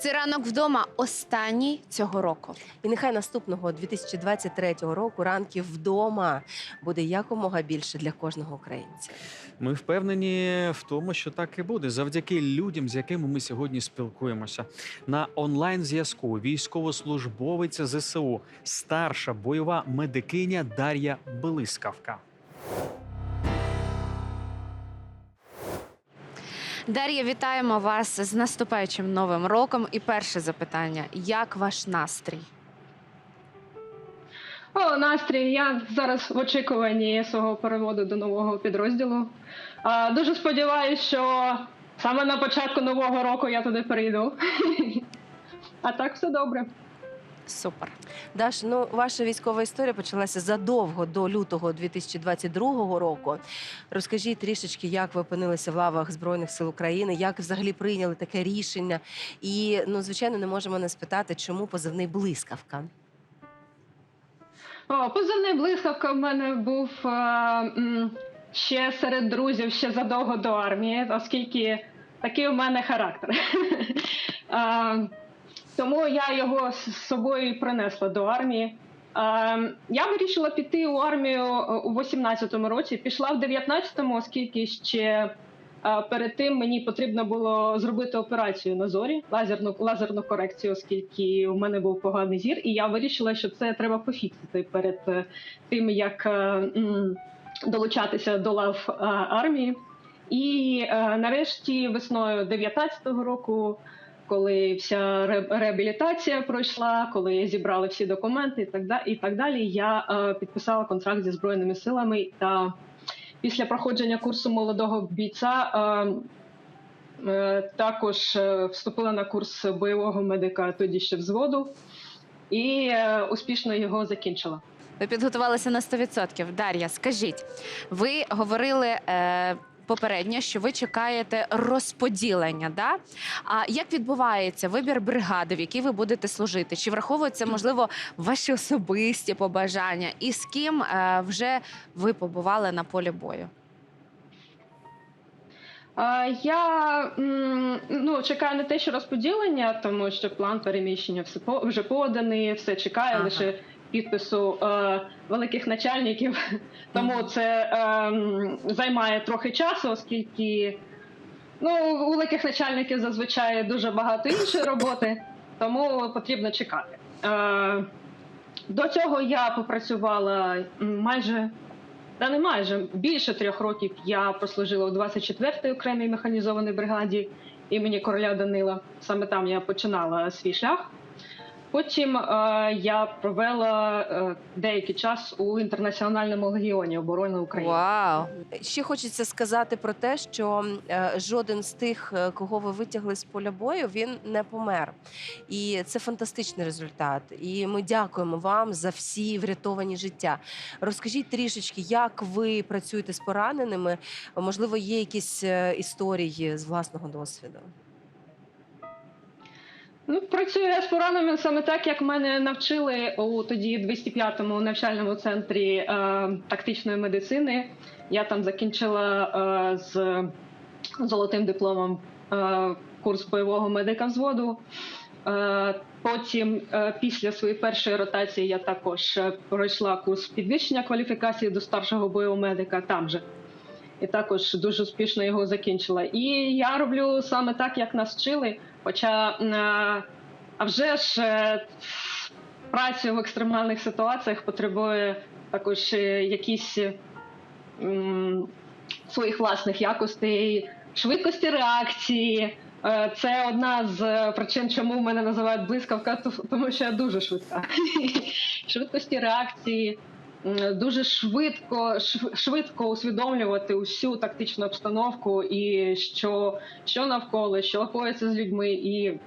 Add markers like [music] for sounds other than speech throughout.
Це ранок вдома останній цього року. І нехай наступного 2023 року ранків вдома буде якомога більше для кожного українця. Ми впевнені в тому, що так і буде, завдяки людям, з якими ми сьогодні спілкуємося. На онлайн зв'язку військовослужбовиця ЗСУ, старша бойова медикиня Дар'я Блискавка. Дар'я, вітаємо вас з наступаючим новим роком. І перше запитання: як ваш настрій? О, настрій. Я зараз в очікуванні свого переводу до нового підрозділу. А, дуже сподіваюся, що саме на початку нового року я туди перейду. [laughs] А так все добре. Супер. Даш, ну ваша військова історія почалася задовго до лютого 2022 року. Розкажіть трішечки, як ви опинилися в лавах Збройних сил України, як взагалі прийняли таке рішення. І ну, звичайно, не можемо не спитати, чому позивний блискавка. О, позивний блискавка в мене був е, м, ще серед друзів ще задовго до армії, оскільки такий у мене характер. [laughs] Тому я його з собою принесла до армії. Я вирішила піти у армію е, у 18-му році, пішла в 19-му, оскільки ще е, перед тим мені потрібно було зробити операцію на зорі, лазерну, лазерну корекцію, оскільки у мене був поганий зір, і я вирішила, що це треба пофіксити перед е, тим, як долучатися до лав армії. І нарешті весною 19-го року, коли вся ре- реабілітація пройшла, коли зібрали всі документи і так далі, я е, підписала контракт зі збройними силами. Та після проходження курсу молодого бійця е, е, також вступила на курс бойового медика тоді ще взводу і успішно його закінчила. Ви підготувалися на 100%. Дар'я, скажіть, ви говорили. Е... Попередньо, що ви чекаєте розподілення, да? А як відбувається вибір бригади, в якій ви будете служити? Чи враховуються, можливо, ваші особисті побажання? І з ким е, вже ви побували на полі бою? Я ну, чекаю на те, що розподілення, тому що план переміщення все вже поданий, все чекає Ага. лише підпису е, великих начальників. [laughs] Тому це е, займає трохи часу, оскільки ну, у великих начальників зазвичай дуже багато іншої роботи, тому потрібно чекати. Е, До цього я попрацювала майже та не майже більше трьох років я прослужила у 24-й окремій механізованій бригаді імені короля Данила. Саме там я починала свій шлях. Потім е, я провела е, деякий час у інтернаціональному легіоні оборони України. Вау! Ще хочеться сказати про те, що е, жоден з тих, е, кого ви витягли з поля бою, він не помер. І це фантастичний результат. І ми дякуємо вам за всі врятовані життя. Розкажіть трішечки, як ви працюєте з пораненими? Можливо, є якісь е, історії з власного досвіду. Ну, працюю я з пораненими саме так, як мене навчили у тоді 205-му навчальному центрі е, тактичної медицини. Я там закінчила е, з золотим дипломом е, курс бойового медика взводу. Е, потім, е, після своєї першої ротації, я також е, пройшла курс підвищення кваліфікації до старшого бойового медика там же. І також дуже успішно його закінчила. І я роблю саме так, як нас вчили. Хоча, а вже ж е, праця в екстремальних ситуаціях потребує також е, якісь своїх власних якостей, швидкості реакції. Е, Це одна з причин, чому мене називають блискавка, тому що я дуже швидка. [laughs] Швидкості реакції, дуже швидко, швидко усвідомлювати усю тактичну обстановку і що, що навколо, що коїться з людьми, і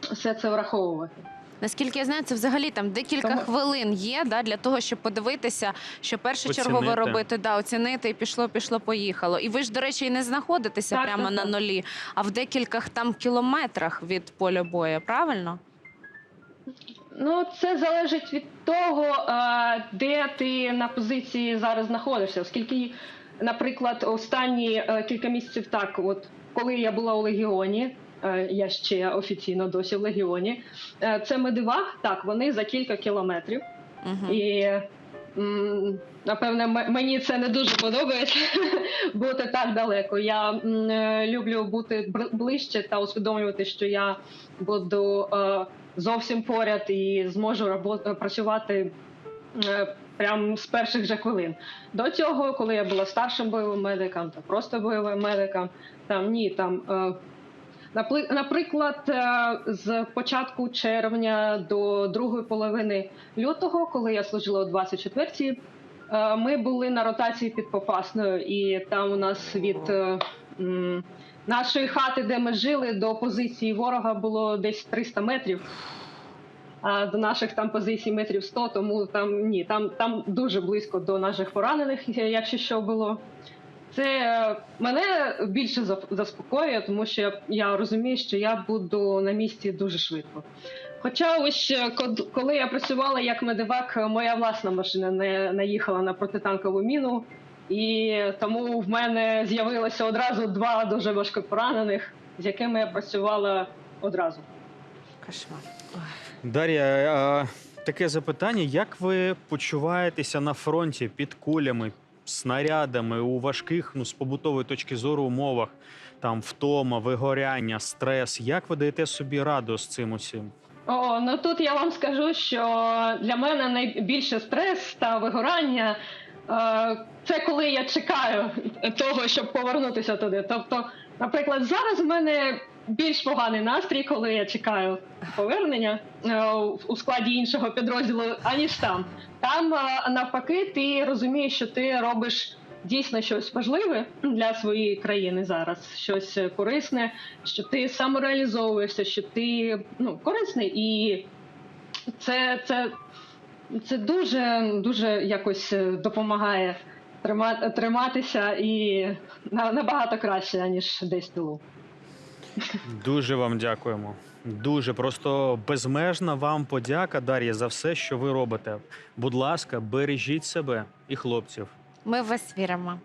все це враховувати. Наскільки я знаю, це взагалі там декілька Тому- хвилин є да, для того, щоб подивитися, що першочергово Оцінити. робити, да, оцінити і пішло, пішло, поїхало. І ви ж, до речі, і не знаходитеся Так, прямо так, на нулі, а в декількох там кілометрах від поля бою, правильно? Ну, це залежить від того, е, де ти на позиції зараз знаходишся. Оскільки, наприклад, останні е, кілька місяців так, от коли я була у Легіоні, е, я ще офіційно досі в легіоні. Це медивак, так, вони за кілька кілометрів. Мгм. І напевне, мені це не дуже подобається [laughs] бути так далеко. Я люблю бути ближче та усвідомлювати, що я буду зовсім поряд і зможу робо- працювати. е, Прямо з перших же хвилин. До цього, коли я була старшим бойовим медиком та просто бойовим медиком, там ні, там е, наприклад, е, з початку червня до другої половини лютого, коли я служила у 24-й, е, ми були на ротації під Попасною, і там у нас від нашої хати, де ми жили, до позиції ворога було десь 300 метрів. А до наших там позицій метрів 100, тому там ні, там, там дуже близько до наших поранених, якщо що було. Це е, мене більше заспокоює, тому що я, я розумію, що я буду на місці дуже швидко. Хоча ось е, коли я працювала як медивак, е, моя власна машина не наїхала на протитанкову міну, і тому в мене з'явилося одразу два дуже важко поранених, з якими я працювала одразу. Кошмар. Дар'я, а, таке запитання: як ви почуваєтеся на фронті під кулями, снарядами у важких, ну з побутової точки зору, умовах? Там втома, вигоряння, стрес. Як ви даєте собі раду з цим усім? О, ну тут я вам скажу, що для мене найбільше стрес та вигорання е, це коли я чекаю того, щоб повернутися туди. Тобто, наприклад, зараз в мене більш поганий настрій, коли я чекаю повернення е, у складі іншого підрозділу, аніж там. Там е, навпаки, ти розумієш, що ти робиш. Дійсно, щось важливе для своєї країни зараз, щось е, корисне, що ти самореалізовуєшся, що ти ну, корисний, і це, це, це дуже, дуже якось е, допомагає трима, триматися і набагато краще, ніж десь в тилу. Дуже вам дякуємо. Дуже просто безмежна вам подяка, Дар'я, за все, що ви робите. Будь ласка, бережіть себе і хлопців. Ми в вас віримо.